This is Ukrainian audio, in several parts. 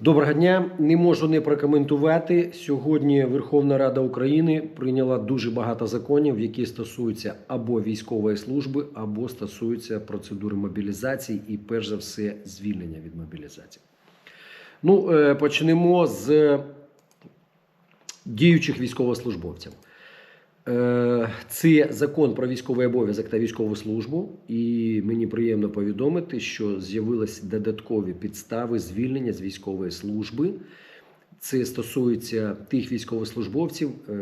Доброго дня. Не можу не прокоментувати. Сьогодні Верховна Рада України прийняла дуже багато законів, які стосуються або військової служби, або стосуються процедури мобілізації і, перш за все, звільнення від мобілізації. Ну, е, почнемо з діючих військовослужбовців. Е, Це закон про військовий обов'язок та військову службу, і мені приємно повідомити, що з'явилися додаткові підстави звільнення з військової служби. Це стосується тих військовослужбовців, е,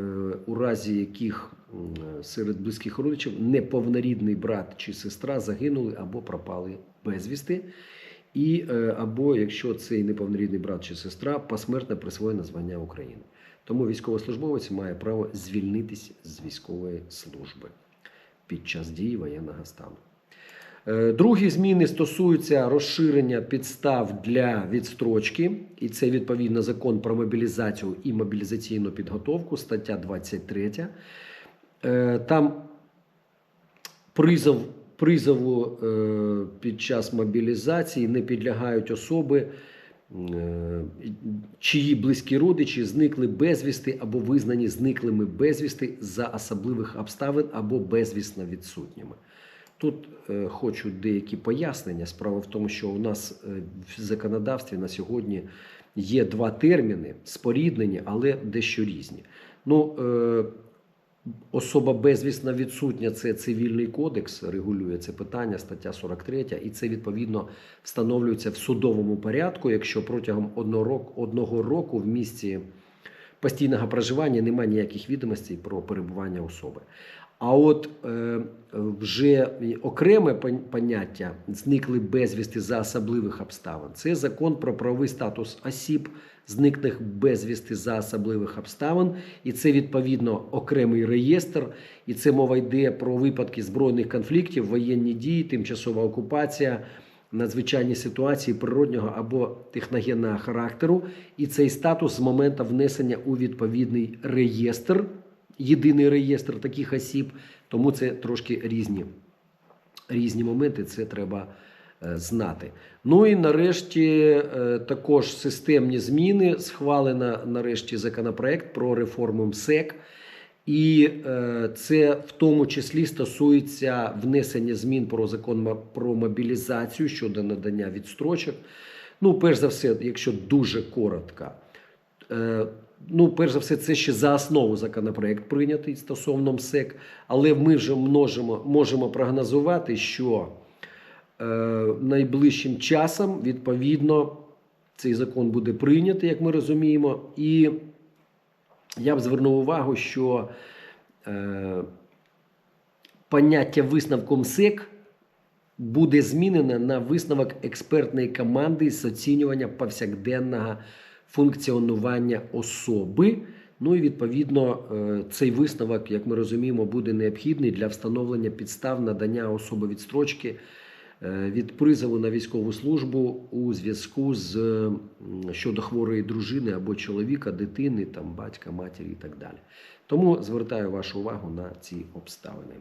у разі яких серед близьких родичів неповнорідний брат чи сестра загинули або пропали безвісти, і е, або якщо цей неповнорідний брат чи сестра посмертно присвоєно звання України. Тому військовослужбовець має право звільнитись з військової служби під час дії воєнного стану. Е, Другі зміни стосуються розширення підстав для відстрочки, і це відповідно закон про мобілізацію і мобілізаційну підготовку, стаття 23. Е, Там призов, призову е, під час мобілізації не підлягають особи, е, чиї близькі родичі зникли безвісти або визнані зниклими безвісти за особливих обставин або безвісно відсутніми. Тут е, хочу деякі пояснення. Справа в тому, що у нас в законодавстві на сьогодні є два терміни споріднені, але дещо різні. Ну, Особа безвісна відсутня це цивільний кодекс, регулює це питання, стаття 43, і це відповідно встановлюється в судовому порядку, якщо протягом одного року, в місці постійного проживання немає ніяких відомостей про перебування особи. А от е, вже окреме поняття зникли безвісти за особливих обставин. Це закон про правовий статус осіб, зниклих безвісти за особливих обставин, і це відповідно окремий реєстр. І це мова йде про випадки збройних конфліктів, воєнні дії, тимчасова окупація, надзвичайні ситуації природнього або техногенного характеру. І цей статус з моменту внесення у відповідний реєстр, єдиний реєстр таких осіб, тому це трошки різні, різні моменти, це треба е, знати. Ну і нарешті е, також системні зміни. Схвалено нарешті законопроект про реформу МСЕК. І е, це в тому числі стосується внесення змін про закон про мобілізацію щодо надання відстрочок. Ну, перш за все, якщо дуже коротко, ну, перш за все, це ще за основу законопроект прийнятий стосовно МСЕК, але ми вже множимо, можемо прогнозувати, що е, найближчим часом відповідно цей закон буде прийнятий, як ми розуміємо, і я б звернув увагу, що е, поняття висновку МСЕК буде змінено на висновок експертної команди з оцінювання повсякденного функціонування особи. Ну і відповідно е, цей висновок, як ми розуміємо, буде необхідний для встановлення підстав надання особи відстрочки е, від призову на військову службу у зв'язку з щодо хворої дружини або чоловіка, дитини, там батька, матері і так далі. Тому звертаю вашу увагу на ці обставини.